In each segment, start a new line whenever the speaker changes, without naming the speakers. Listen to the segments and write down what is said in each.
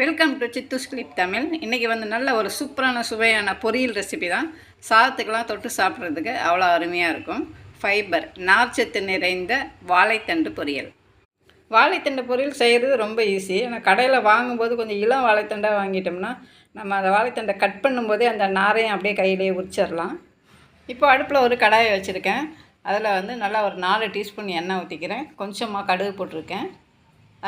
Welcome to சித்தூஸ் clip Tamil இன்றைக்கி வந்து நல்ல ஒரு சூப்பரான சுவையான பொரியல் ரெசிபி தான். சாதத்துக்கெல்லாம் தொட்டு சாப்பிட்றதுக்கு அவ்வளோ அருமையாக இருக்கும். ஃபைபர் நார்ச்சத்து நிறைந்த வாழைத்தண்டு பொரியல். வாழைத்தண்டு பொரியல் செய்கிறது ரொம்ப ஈஸி ஆனால் கடையில் வாங்கும்போது கொஞ்சம் இளம் வாழைத்தண்டாக வாங்கிட்டோம்னா நம்ம அந்த வாழைத்தண்டை கட் பண்ணும்போதே அந்த நாரையும் அப்படியே கையிலேயே உரிச்சிடலாம். இப்போ அடுப்பில் ஒரு கடாயை வச்சுருக்கேன். அதில் வந்து நல்லா ஒரு நாலு டீஸ்பூன் எண்ணெய் ஊற்றிக்கிறேன் கொஞ்சமாக கடுகு போட்டிருக்கேன்.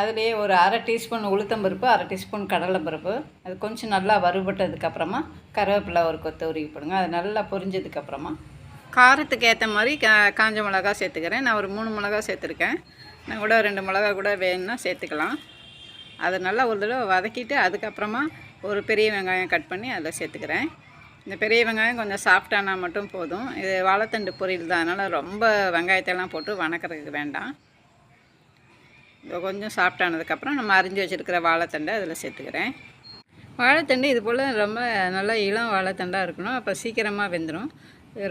அதுலேயே ஒரு அரை டீஸ்பூன் உளுத்தம்பருப்பு அரை டீஸ்பூன் கடலைப்பருப்பு அது கொஞ்சம் நல்லா வறுபட்டதுக்கப்புறமா கருவேப்பிலை ஒரு கொத்து உருகி போடுங்க. அது நல்லா பொரிஞ்சதுக்கப்புறமா காரத்துக்கு ஏற்ற மாதிரி கா காஞ்ச மிளகா சேர்த்துக்கிறேன். நான் ஒரு மூணு மிளகா சேர்த்துருக்கேன். நான் கூட ரெண்டு மிளகா கூட வேணும்னா சேர்த்துக்கலாம். அதை நல்லா ஒரு தடவை வதக்கிட்டு அதுக்கப்புறமா ஒரு பெரிய வெங்காயம் கட் பண்ணி அதில் சேர்த்துக்கிறேன். இந்த பெரிய வெங்காயம் கொஞ்சம் சாஃப்டானா மட்டும் போதும். இது வாழைத்தண்டு பொரியல் தான். அதனால் ரொம்ப வெங்காயத்தெல்லாம் போட்டு வணக்கிறதுக்கு வேண்டாம். கொஞ்சம் சாஃப்டானதுக்கப்புறம் நம்ம அரிஞ்சு வச்சுருக்கிற வாழைத்தண்டை அதில் சேர்த்துக்கிறேன். வாழைத்தண்டு இது போல் ரொம்ப நல்லா இளம் வாழைத்தண்டாக இருக்கணும். அப்போ சீக்கிரமாக வெந்துடும்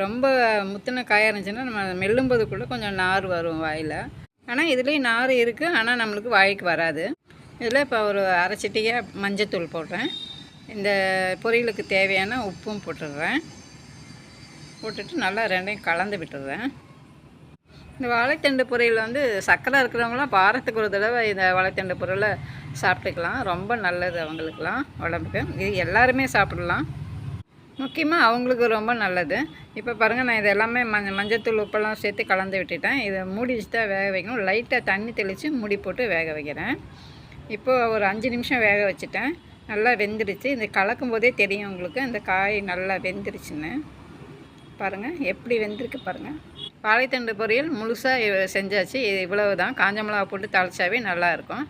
ரொம்ப முத்தின காயாக இருந்துச்சுன்னா நம்ம மெல்லும்போதுக்குள்ளே கொஞ்சம் நார் வரும் வாயில். ஆனால் இதுலேயும் நார் இருக்குது ஆனால் நம்மளுக்கு வாய்க்கு வராது. இதில் இப்போ ஒரு அரைச்சிட்டியாக மஞ்சத்தூள் போடுறேன். இந்த பொரியலுக்கு தேவையான உப்பும் போட்டுடுறேன். போட்டுட்டு நல்லா ரெண்டையும் கலந்து விட்டுடுறேன். இந்த வாழைத்தண்டு பொரியல் வந்து சக்கரை இருக்கிறவங்களாம் வாரத்துக்கு ஒரு தடவை இந்த வாழைத்தண்டு பொரியலை சாப்பிட்டுக்கலாம். ரொம்ப நல்லது அவங்களுக்குலாம் உடம்புக்கு. இது எல்லாருமே சாப்பிடலாம். முக்கியமாக அவங்களுக்கு ரொம்ப நல்லது. இப்போ பாருங்கள் நான் இது எல்லாமே மஞ்ச மஞ்சத்தூள் உப்பெல்லாம் சேர்த்து கலந்து விட்டுட்டேன். இதை மூடி வச்சு தான் வேக வைக்கணும். லைட்டாக தண்ணி தெளித்து மூடி போட்டு வேக வைக்கிறேன். இப்போது ஒரு அஞ்சு நிமிஷம் வேக வச்சுட்டேன். நல்லா வெந்துடுச்சு இந்த கலக்கும் போதே தெரியும் உங்களுக்கு. இந்த காய் நல்லா வெந்துருச்சுன்னு. பாருங்கள் எப்படி வெந்திருக்கு பாருங்கள் வாழைத்தண்டு பொரியல் முழுசாக செஞ்சாச்சு. இது இவ்வளவு தான் காஞ்ச மிளகா போட்டு தாளிச்சாவே நல்லாயிருக்கும்.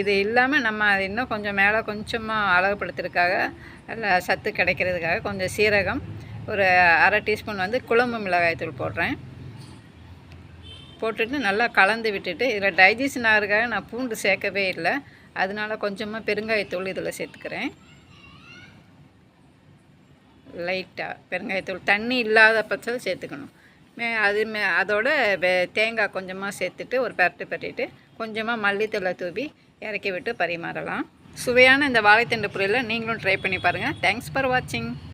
இது இல்லாமல் நம்ம அது இன்னும் கொஞ்சம் மேலே கொஞ்சமாக அழகுபடுத்துறதுக்காக இல்லை சத்து கிடைக்கிறதுக்காக கொஞ்சம் சீரகம் ஒரு அரை டீஸ்பூன் வந்து குழம்பு மிளகாய்த்தூள் போடுறேன். போட்டுட்டு நல்லா கலந்து விட்டுட்டு இதில் டைஜஷன் ஆகிறதுக்காக நான் பூண்டு சேர்க்கவே இல்லை. அதனால கொஞ்சமாக பெருங்காயத்தூள் இதில் சேர்த்துக்கிறேன். லைட்டாக பெருங்காயத்தூள். தண்ணி இல்லாத பட்சத்தில் சேர்த்துக்கணும். அது மே அதோட தேங்காய் கொஞ்சமாக சேர்த்துட்டு ஒரு பரட்டு பரட்டிட்டு கொஞ்சமாக மல்லித்தூளை தூவி இறக்கி விட்டு பரிமாறலாம். சுவையான இந்த வாழைத்தண்டு பொரியலை நீங்களும் ட்ரை பண்ணி பாருங்கள் தேங்க்ஸ் ஃபார் வாட்சிங்